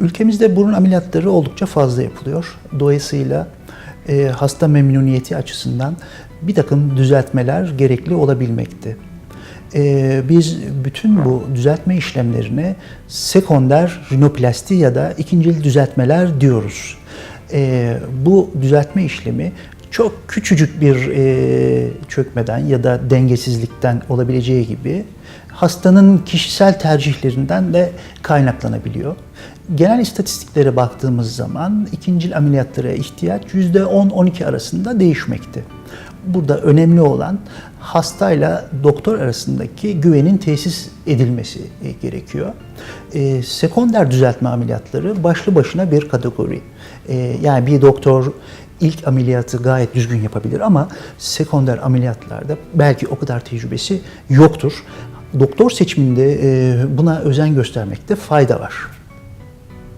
Ülkemizde burun ameliyatları oldukça fazla yapılıyor. Dolayısıyla e, hasta memnuniyeti açısından bir takım düzeltmeler gerekli olabilmekte. E, biz bütün bu düzeltme işlemlerine sekonder rinoplasti ya da ikincil düzeltmeler diyoruz. E, bu düzeltme işlemi çok küçücük bir e, çökmeden ya da dengesizlikten olabileceği gibi hastanın kişisel tercihlerinden de kaynaklanabiliyor. Genel istatistiklere baktığımız zaman ikincil ameliyatlara ihtiyaç %10-12 arasında değişmekte. Burada önemli olan hastayla doktor arasındaki güvenin tesis edilmesi e, gerekiyor. E, sekonder düzeltme ameliyatları başlı başına bir kategori. E, yani bir doktor ilk ameliyatı gayet düzgün yapabilir ama sekonder ameliyatlarda belki o kadar tecrübesi yoktur. Doktor seçiminde e, buna özen göstermekte fayda var.